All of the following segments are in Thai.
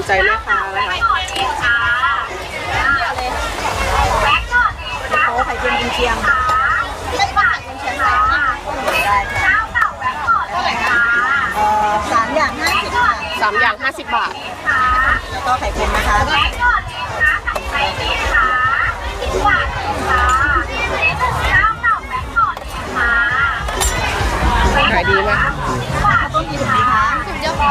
นใจแม่ค้านะคะเขาไข่เค็มกุนเชียงไม่ว่าไข่กุนเชียงอะไรนะได้ค่ะเท่าไหร่คะเอ่อสามอย่างห้าสิบค่ะสามอย่าง50บาท แล้วก็ไข่เค็มนะคะขายดีมาก ข้าวต้มกี่ถุงดีคะถุงเดียวพอ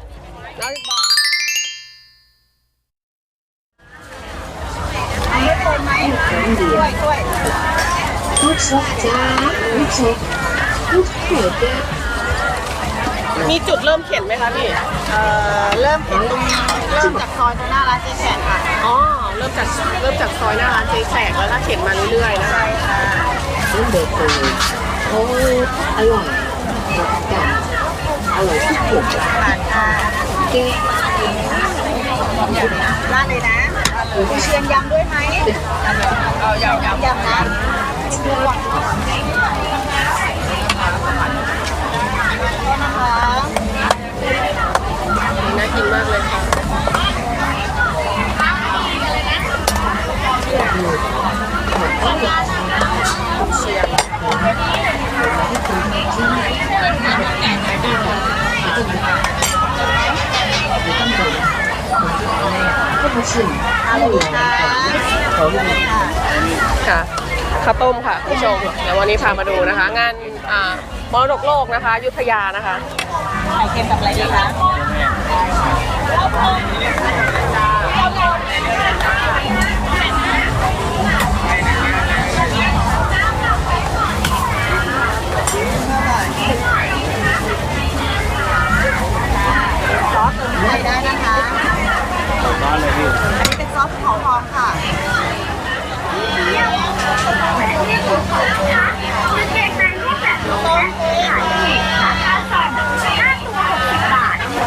ไหมช่วยช่วยลูกชุบจ้าลูกชุบลูกเขือเทศมีจุดเริ่มเข็นไหมคะพี่ เอ่อ เริ่มเห็นตรงเริ่มจากซอยตรงหน้าร้านเจ๊แขกค่ะ อ๋อ เริ่มจากเริ่มจากซอยหน้าร้านเจ๊แขกแล้วก็เข็นมาเรื่อยๆนะคะใช่ค่ะลูกเบเกอรี่โอ้อร่อยจัดอร่อยที่สุดผ่านค่ะเจ๊ราดเลยนะ กุนเชียงยำด้วยไหมเอายำยำยำนะดูหวานนะคะน่ากินมากเลยค่ะเชียง ก็มาชิม เอาเลย ค่ะเขาวหมูค่ะข้าวต้มค่ะคุณผู้ชมเดี๋ยววันนี้พามาดูนะคะ งานมรดกโลกนะคะ ยุทธยานะคะไข่เค็มกับอะไรดีคะ เป็นซอสภูเขาทองค่ะ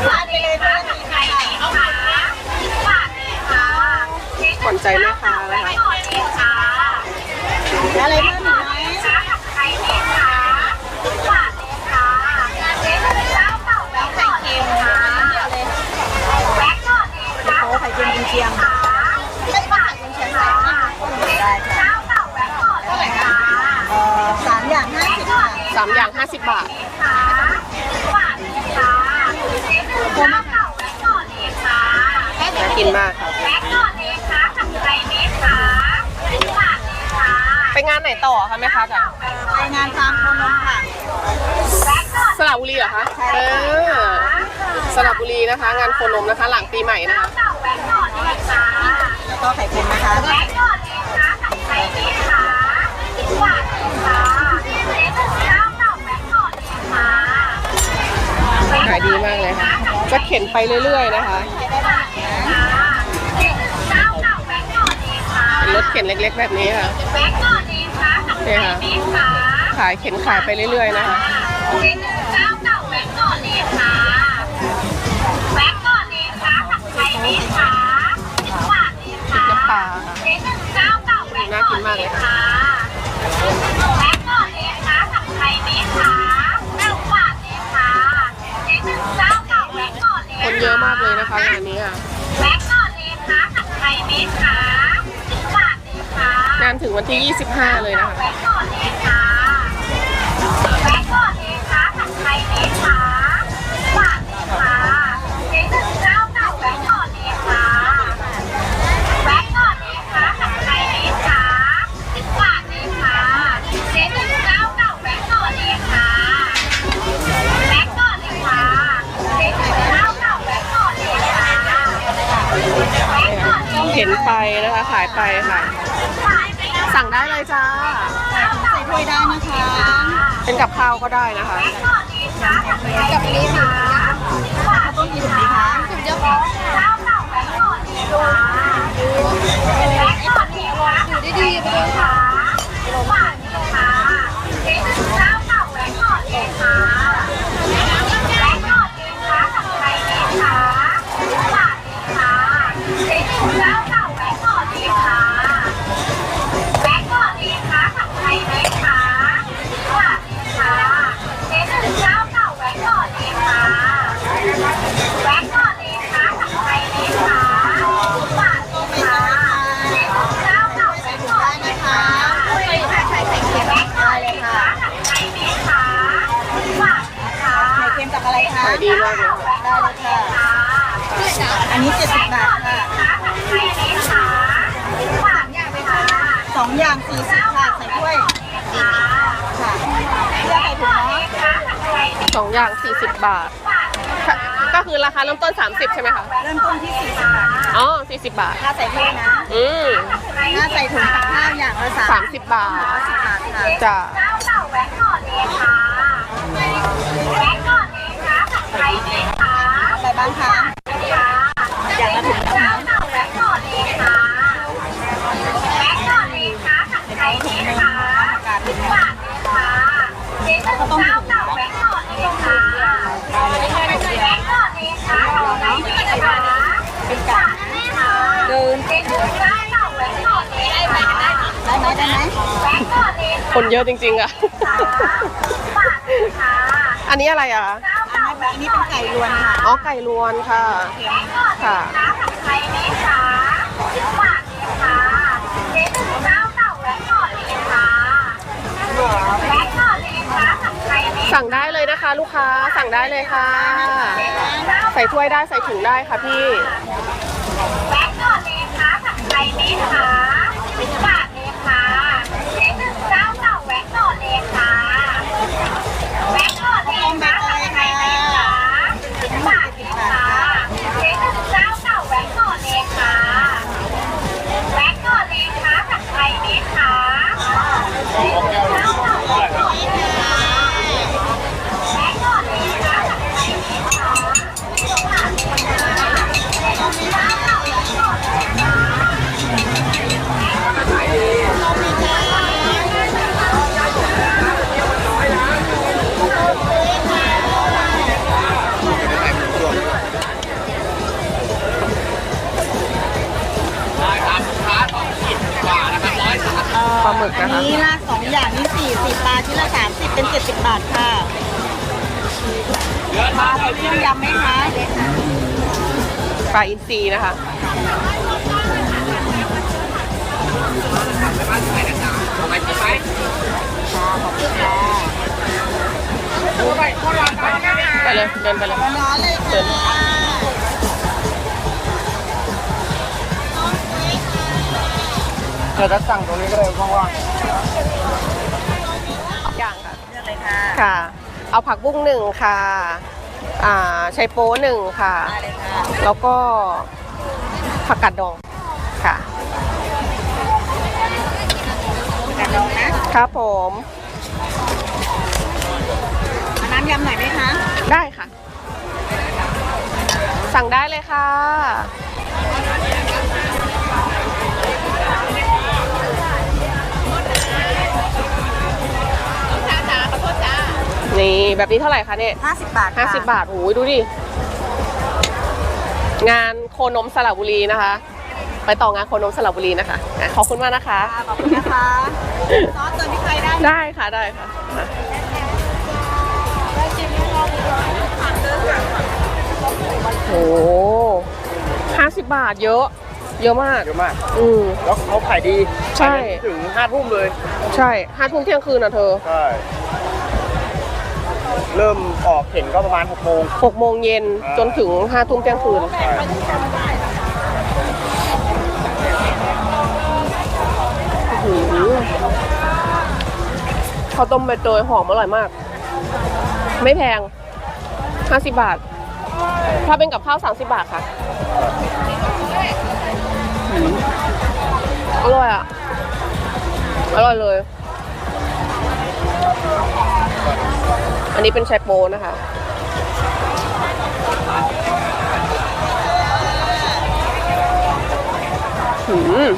ร้านไปเลยด้วยนะคะขวัญใจแม่ค้านะคะแล้วอะไรบ้าง 50 บาทน่ากินมากค่ะไปงานไหนต่อคะแม่ค้าจ๋าไปงานฟาร์มโคนมค่ะสระบุรีเหรอคะใช่เอค่ะอสระบุรีนะคะ งานโคนมนะคะ หลังปีใหม่นะคะแล้วก็ไข่เค็มนะคะ ข็นไปเรื่อยๆนะคะเป็นรถเข็นเล็กๆแบบนี้ค่ะเนี่ยค่ะขายเข็นขายไปเรื่อยๆนะคะ งานถึงวันที่ 25 เลยนะคะเข็นไปนะคะ ขายไปค่ะ สั่งได้เลยจ้า ใส่ถ้วยได้นะคะเป็นกับข้าวก็ได้นะคะ กับนี้ค่ะข้าวต้มกี่ถุงดีคะถุงเดียวพอได้ สองอย่าง 40 บาทค่ะก็คือราคาเริ่มต้น 30 ใช่ไหมคะ เริ่มต้นที่40บาทอ๋อ 40 บาท ถ้าใส่ถ้วยนะอืมถ้าใส่ถุงกับข้าวอย่างละสาม30 บาทสิบบาทค่ะ จ้ะอะไรบ้างคะอย่างละถุงนะคะก็ต้องถุงเป็นกาเดินได้ไหมได้ไหม คนเยอะจริง ๆอะอันนี้อะไรอะ อันนี้อันนี้เป็นไก่รวนค่ะ อ๋อ ไก่ลวนค่ะ ค่ะสั่งได้เลยนะคะ ลูกค้าสั่งได้เลยค่ะ ใส่ถ้วยได้ใส่ถุงได้ค่ะพี่ต้ เป็นเจ็ดสิบบาทค่ะปลาเป็นเครื่องยำไหมคะปลาอินทรีนะคะไปเลยเดินไปเลยร้อนเลยค่ะเดี๋ยวจะสั่งตรงนี้ก็ได้ว่างๆอย่างค่ะ เลือกเลยค่ะค่ะ เอาผักบุ้งหนึ่งค่ะอ่าไชโป๊หนึ่งค่ะได้เลยค่ะแล้วก็ผักกาดดองค่ะกระดองนะครับผมเอาน้ำยำหน่อยไหมคะได้ค่ะ สั่งได้เลยค่ะ นี่แบบนี้เท่าไหร่คะเนี่ยห้าสิบบาทค่ะห้าสิบบาทโอ้ยดูดิ งานโคนมสระบุรีนะคะ ไปต่องานโคนมสระบุรีนะคะอะขอบคุณมากนะคะขอบคุณนะคะซอสเติมพริกไทยได้ได้ค่ะได้ค่ะอะโอ้ห้าสิบบาทเยอะ เยอะมากๆเยอะมาก อืม แล้วเขาขายดีใช่ถึงห้าทุ่มเลย ใช่ห้าทุ่มเที่ยงคืนอะเธอ ใช่ เริ่มออกเห็นก็ประมาณ6โมงหกโมงเย็นอ่าจนถึงห้าทุ่มเที่ยงคืนใช่โอ้โหข้าวต้มใบเตยหอมอร่อยมาก ไม่แพงห้าสิบบาท ถ้าเป็นกับข้าวสามสิบบาทค่ะอืมอร่อยอะ อร่อยเลย อันนี้เป็นไชโปนะคะ หืม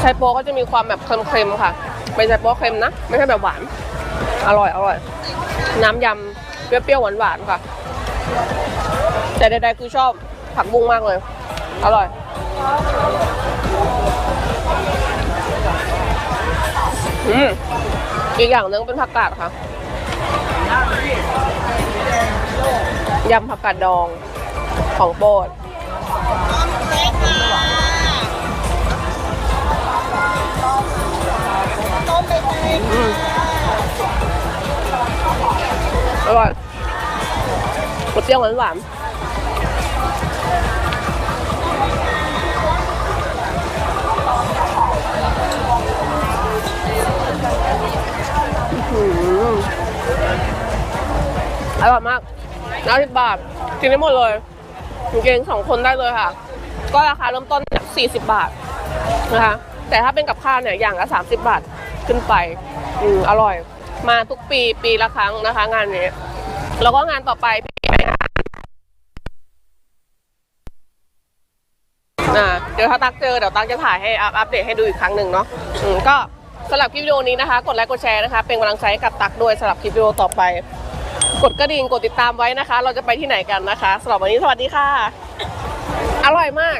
ไชโปก็จะมีความแบบเค็มๆค่ะ เป็นไชโปเค็มนะ ไม่ใช่แบบหวาน อร่อยอร่อย น้ำยำเปรี้ยวๆหวานๆค่ะ แต่ใดๆคือชอบผักบุ้งมากเลย อร่อยอืมอีกอย่างหนึงเป็นผักกาดค่ะ ยำผักกาดดองของโปรดต้มไปเลยอืมอร่อยก๋วยเตี๋ยวหวานหวาน อร่อยมากน้าสิบบาทกินได้หมดเลยจริงสองคนได้เลยค่ะ ก็ราคาเริ่มต้นสี่สิบบาทนะคะ แต่ถ้าเป็นกับข้าวเนี่ยอย่างละสามสิบบาทขึ้นไปอืมอร่อย มาทุกปีปีละครั้งนะคะ งานนี้ แล้วก็งานต่อไปพี่ไปงานอ่าเดี๋ยวถ้าตักเจอเดี๋ยวตักจะถ่ายให้อัพอัปเดตให้ดูอีกครั้งหนึ่งเนาะอืมก็สำหรับคลิปวิดีโอนี้นะคะ กดไลค์กดแชร์นะคะ เป็นกำลังใจให้กับตักด้วยสำหรับคลิปวิดีโอต่อไป กดกระดิ่งกดติดตามไว้นะคะ เราจะไปที่ไหนกันนะคะสำหรับวันนี้สวัสดีค่ะ อร่อยมาก